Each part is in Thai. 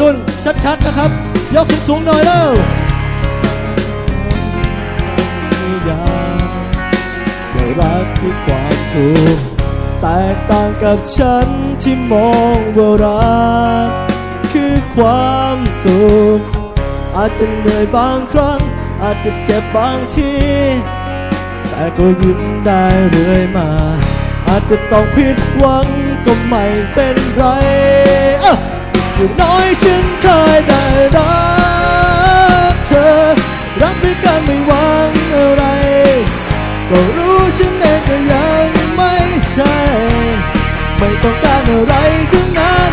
รุ่นชัดๆนะครับ ยกสูงๆหน่อยเร็วนิยามว่รักคือความถูกแตกต่างกับฉันที่มองว่ารัก คือความสุข อาจจะเหนื่อยบางครั้ง อาจจะเจ็บบางที แต่ก็ยิ้มได้เรื่อยมา อาจจะต้องผิดหวังก็ไม่เป็นไร อย่างน้อยฉันเคยได้รักเธอ รักด้วยกันไม่หวังอะไร ก็รู้ฉันเองก็ยังไม่ใช่ ไม่ต้องการอะไรทั้งนั้น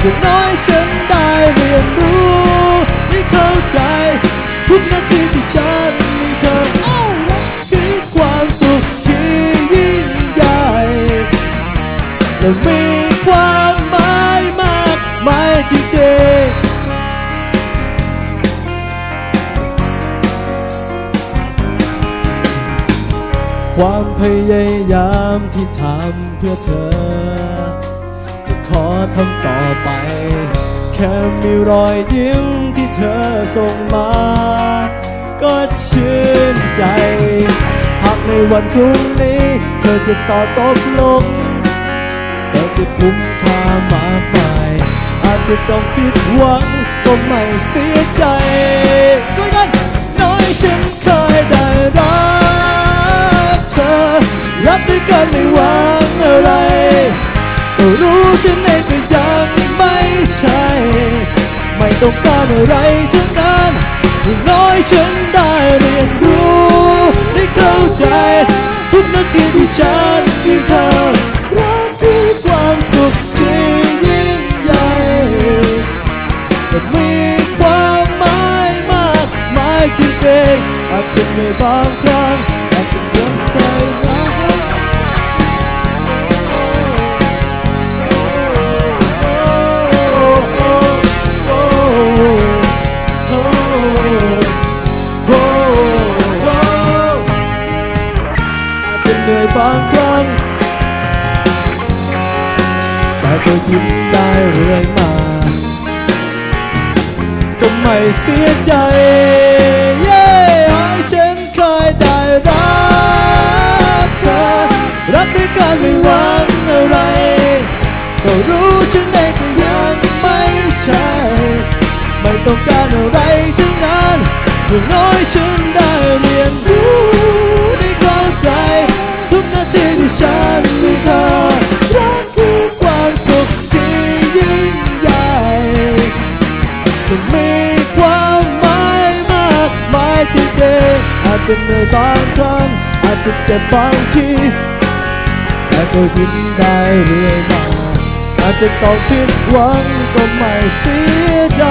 อย่างน้อยฉันได้เรียนรู้ได้เข้าใจ ทุกนาทีที่ฉันมีเธอเอาคือความสุขที่ยิ่งใหญ่และมี มายจริงๆความพยายามที่ทำเพื่อเธอ จะขอทำต่อไป แค่มีรอยยิ้มที่เธอส่งมา ก็ชื่นใจ หากในวันพรุ่งนี้ เธอจะตอบตกลง จะต้องผิดหวังก็ไม่เสียใจด้วยกันน้อยฉันเคยได้รักเธอรับด้วยกันไม่หวังอะไรก็รู้ฉันเองก็ยังไม่ใช่ ไม่ต้องการอะไรทั้งนั้นอย่างน้อยฉันได้เรียนรู้ได้เข้าใจ ทุกนาทีที่ฉันมีเธอ อาจจะในบางครั้งอาจจะยังใจรักเป็นเหนื่อยบางครั้งแต่ก็ยิ้มได้เรื่อยมาก็ไม่เสียใจ กันไม่หวังอะไรก็รู้ฉันเองก็ยังไม่ใช่ ไม่ต้องการอะไรทั้งนั้นอย่างน้อยฉันได้เรียนรู้ได้เข้าใจ ทุกนาทีที่ฉันมีเธอรักคือความสุขที่ยิ่งใหญ่จะมีความหมายมากมายที่เด็กอาจจะเหนื่อยบางครั้งอาจจะเจ็บบางที แต่ก็ยิ้มได้เรื่อยมาอาจจะต้องผิดหวังก็ไม่เสียใจ